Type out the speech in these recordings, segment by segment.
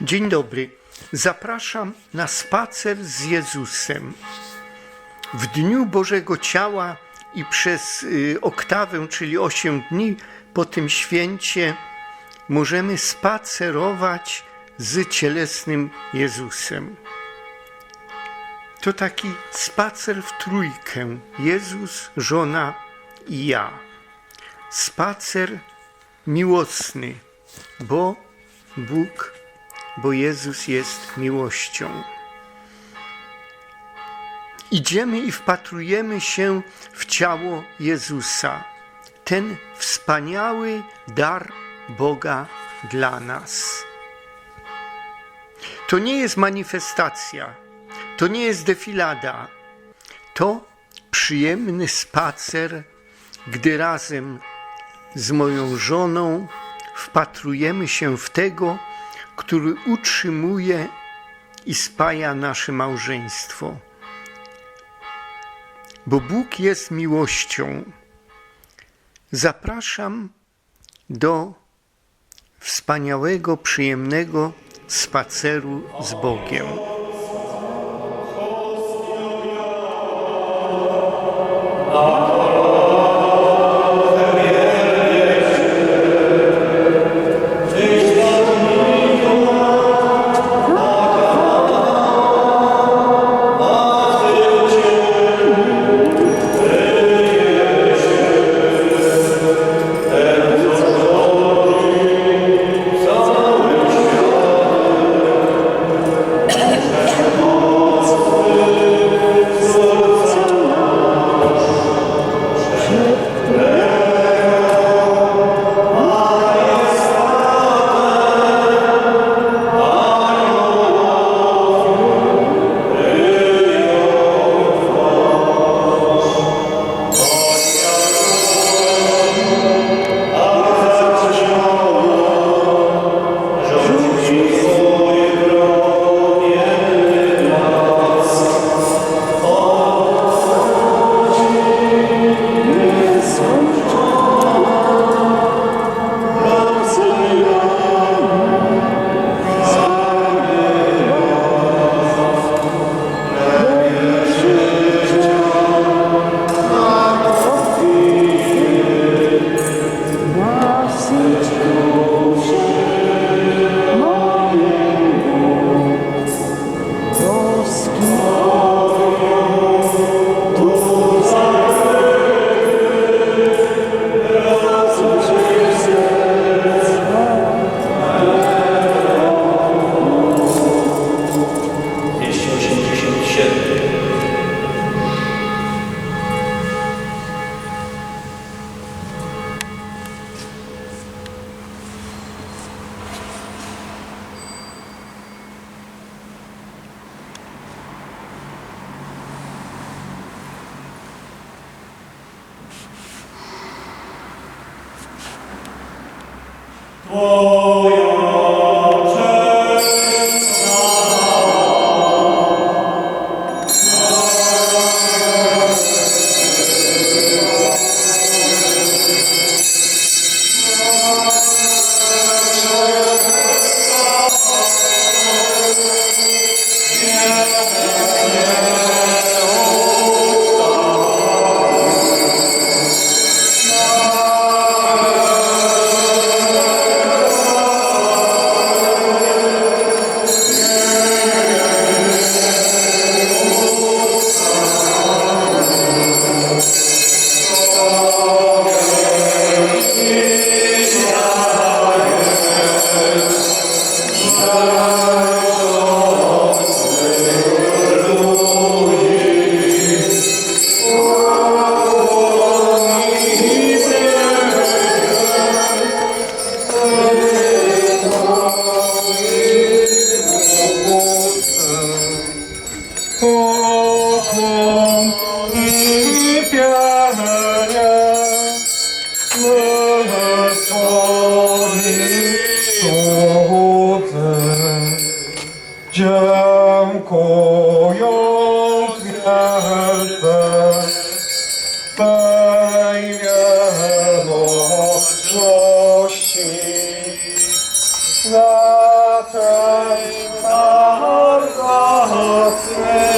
Dzień dobry. Zapraszam na spacer z Jezusem. W dniu Bożego Ciała i przez y, oktawę, czyli 8 dni po tym święcie, możemy spacerować z cielesnym Jezusem. To taki spacer w trójkę: Jezus, żona i ja. Spacer miłosny, bo Bóg, bo Jezus jest miłością. Idziemy i wpatrujemy się w ciało Jezusa, ten wspaniały dar Boga dla nas. To nie jest manifestacja, to nie jest defilada, to przyjemny spacer, gdy razem z moją żoną wpatrujemy się w tego, który utrzymuje i spaja nasze małżeństwo. Bo Bóg jest miłością. Zapraszam do wspaniałego, przyjemnego spaceru z Bogiem. Whoa. miłości. Zatem bardzo chcę.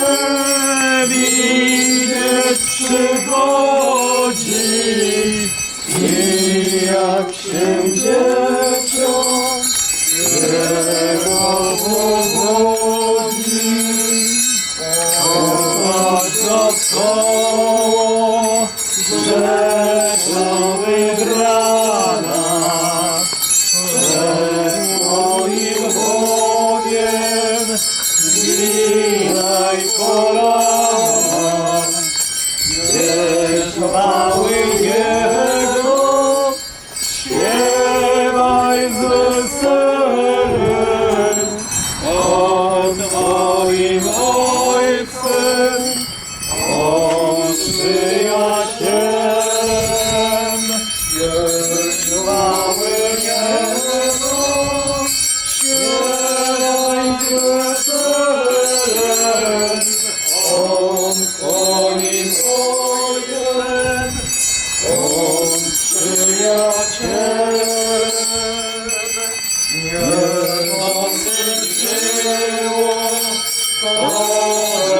nasze widzieć すごい!